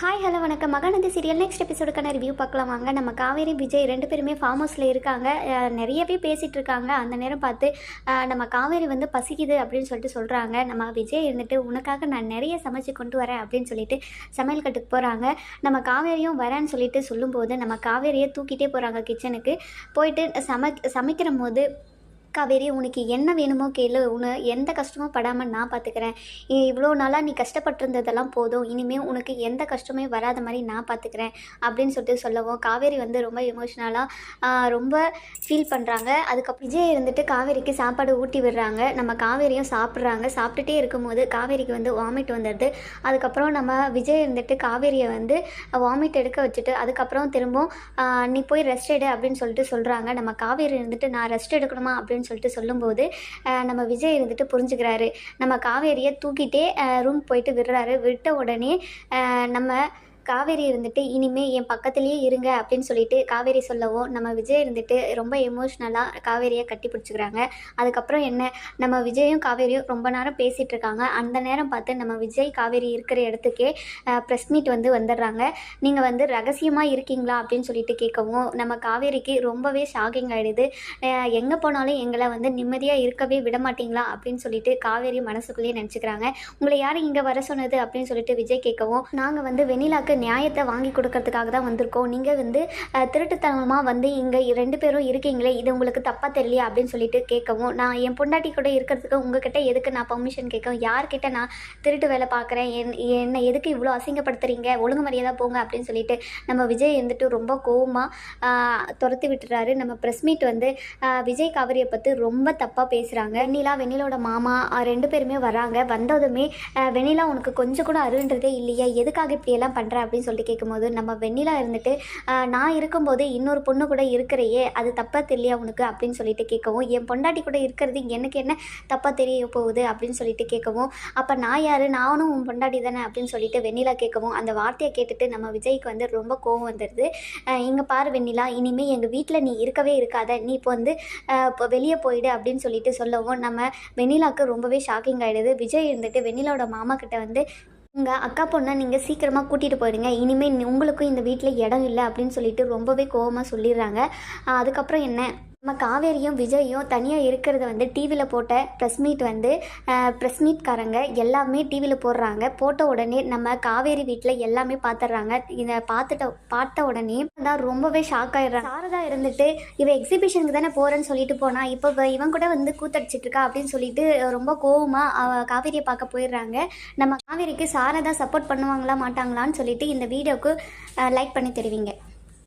Hi hello வணக்கம். Mahanandi serial next எபிசோடுக்கான review பார்க்கலாம். வாங்க நம்ம காவேரி விஜய் ரெண்டு பேருமே ஃபார்ம் ஹவுஸில் இருக்காங்க. நிறையவே பேசிகிட்டு இருக்காங்க. அந்த நேரம் பார்த்து நம்ம காவேரி வந்து பசிக்குது அப்படின்னு சொல்லிட்டு சொல்கிறாங்க நம்ம விஜய் இருந்துட்டு உனக்காக நான் நிறைய சமைச்சு கொண்டு வரேன் அப்படின்னு சொல்லிட்டு சமையல் கட்டுக்கு போகிறாங்க நம்ம காவேரியும் வரேன்னு சொல்லிட்டு சொல்லும்போது நம்ம காவேரியை தூக்கிட்டே போகிறாங்க கிச்சனுக்கு போயிட்டு சமை சமைக்கிற போது காவேரி உனக்கு என்ன வேணுமோ கேளு. உன எந்த கஷ்டமும் படாமல் நான் பார்த்துக்கிறேன் இவ்வளோ நாளாக நீ கஷ்டப்பட்டிருந்ததெல்லாம் போதும். இனிமேல் உனக்கு எந்த கஷ்டமே வராத மாதிரி நான் பார்த்துக்கிறேன் அப்படின்னு சொல்லிட்டு சொல்லவும் காவேரி வந்து ரொம்ப எமோஷ்னலாக ரொம்ப ஃபீல் பண்ணுறாங்க அதுக்கப்புறம் விஜய் இருந்துட்டு காவேரிக்கு சாப்பாடு ஊட்டி விடுறாங்க. நம்ம காவேரியும் சாப்பிட்றாங்க. சாப்பிட்டுட்டே இருக்கும்போது காவேரிக்கு வந்து வாமிட் வந்துடுது. அதுக்கப்புறம் நம்ம விஜய் இருந்துட்டு காவேரியை வந்து வாமிட் எடுக்க வச்சுட்டு அதுக்கப்புறம் திரும்பவும் நீ போய் ரெஸ்ட் எடு அப்படின்னு சொல்லிட்டு சொல்கிறாங்க நம்ம காவேரி இருந்துட்டு நான் ரெஸ்ட் எடுக்கணுமா? அப்படின்னு சொல்லிட்டு சொல்லும்போது நம்ம விஜய் இருந்துட்டு புரிஞ்சுக்கிறாரு. நம்ம காவேரியை தூக்கிட்டே ரூம் போயிட்டு விடுறாரு. விட்ட உடனே நம்ம காவேரி இருந்துட்டு இனிமே என் பக்கத்துலேயே இருங்க அப்படின்னு சொல்லிட்டு காவேரி சொல்லவும் நம்ம விஜய் இருந்துட்டு ரொம்ப எமோஷ்னலாக காவேரியை கட்டி பிடிச்சிக்கிறாங்க. அதுக்கப்புறம் என்ன? நம்ம விஜயும் காவேரியும் ரொம்ப நேரம் பேசிகிட்டு இருக்காங்க. அந்த நேரம் பார்த்து நம்ம விஜய் காவேரி இருக்கிற இடத்துக்கே ப்ரெஸ் மீட் வந்து வந்துடுறாங்க. நீங்கள் வந்து ரகசியமாக இருக்கீங்களா அப்படின்னு சொல்லிட்டு கேட்கவும் நம்ம காவேரிக்கு ரொம்பவே ஷாக்கிங் ஆகிடுது எங்கே போனாலும் எங்களை வந்து நிம்மதியாக இருக்கவே விட மாட்டீங்களா அப்படின்னு சொல்லிட்டு காவேரி மனசுக்குள்ளேயே நினச்சிக்கிறாங்க. உங்களை யார் இங்கே வர சொன்னது அப்படின்னு சொல்லிட்டு விஜய் கேட்கவும் நாங்கள் வந்து வெண்ணிலாக்கு நியாயத்தை வாங்கி கொடுக்கறதுக்காக தான் வந்திருக்கோம். நீங்கள் வந்து திருட்டுத்தனமாக வந்து இங்கே ரெண்டு பேரும் இருக்கீங்களே இது உங்களுக்கு தப்பாக தெரியலையா அப்படின்னு சொல்லிட்டு கேட்கவும் நான் என் பொண்டாட்டி கூட இருக்கிறதுக்கு உங்ககிட்ட எதுக்கு நான் பர்மிஷன் கேட்கவும் யார்கிட்ட நான் திருட்டு வேலை பார்க்குறேன் என் என்னை எதுக்கு இவ்வளோ அசிங்கப்படுத்துறீங்க ஒழுங்கு மரியாதை போங்க அப்படின்னு சொல்லிட்டு நம்ம விஜய் வந்துட்டு ரொம்ப கோவமாக துரத்தி விட்டுறாரு. நம்ம ப்ரெஸ் மீட் வந்து விஜய் காவிரியை பற்றி ரொம்ப தப்பாக பேசுகிறாங்க வெண்ணிலா வெண்ணிலோட மாமா ரெண்டு பேருமே வராங்க. வந்ததுமே வெண்ணிலா உனக்கு கொஞ்சம் கூட அருன்றதே இல்லையா எதுக்காக இப்படியெல்லாம் பண்ணுற அப்படின்னு சொல்லிட்டு கேட்கும்போது நம்ம வெண்ணிலா இருந்துட்டு நான் இருக்கும்போது இன்னொரு பொண்ணு கூட இருக்கிறையே அது தப்பாக தெரியலையா உனக்கு? அப்படின்னு சொல்லிட்டு கேட்கவும் என் பொண்டாட்டி கூட இருக்கிறது எனக்கு என்ன தப்பாக தெரிய போகுது? அப்படின்னு சொல்லிட்டு கேட்கவும் அப்போ நான் யார்? நானும் உன் பொண்டாட்டி தானே? அப்படின்னு சொல்லிட்டு வெண்ணிலா கேட்கவும் அந்த வார்த்தையை கேட்டுட்டு நம்ம விஜய்க்கு வந்து ரொம்ப கோவம் வந்துடுது இங்கே பாரு வெண்ணிலா இனிமேல் எங்கள் வீட்டில் நீ இருக்கவே இருக்காத. நீ இப்போ வந்து இப்போ வெளியே போயிடு அப்படின்னு சொல்லிட்டு சொல்லவும் நம்ம வெண்ணிலாக்கு ரொம்பவே ஷாக்கிங் ஆகிடுது விஜய் இருந்துட்டு வெண்ணிலாவோட மாமா கிட்ட வந்து உங்கள் அக்கா பொண்ணை நீங்கள் சீக்கிரமாக கூட்டிகிட்டு போயிடுங்க. இனிமேல் உங்களுக்கும் இந்த வீட்டில் இடம் இல்லை அப்படின்னு சொல்லிட்டு ரொம்பவே கோவமாக சொல்லிடுறாங்க. அதுக்கப்புறம் என்ன? நம்ம காவேரியும் விஜயும் தனியாக இருக்கிறத வந்து டிவியில் போட்ட ப்ரெஸ் மீட் வந்து ப்ரெஸ் மீட்காரங்க எல்லாமே டிவியில் போடுறாங்க. போட்ட உடனே நம்ம காவேரி வீட்டில் எல்லாமே பார்த்துடுறாங்க இதை பார்த்துட்ட பார்த்த உடனே தான் ரொம்பவே ஷாக் ஆகிடுறாங்க சாரதா இருந்துட்டு இவன் எக்ஸிபிஷனுக்கு தானே போகிறேன்னு சொல்லிட்டு போனா இப்போ இவன் கூட வந்து கூத்தடிச்சிட்டு இருக்கா அப்படின்னு சொல்லிட்டு ரொம்ப கோவமாக காவேரியை பார்க்க போயிடுறாங்க. நம்ம காவேரிக்கு சாரதா சப்போர்ட் பண்ணுவாங்களா மாட்டாங்களான்னு சொல்லிட்டு இந்த வீடியோக்கு லைக் பண்ணி தெரிவிங்க.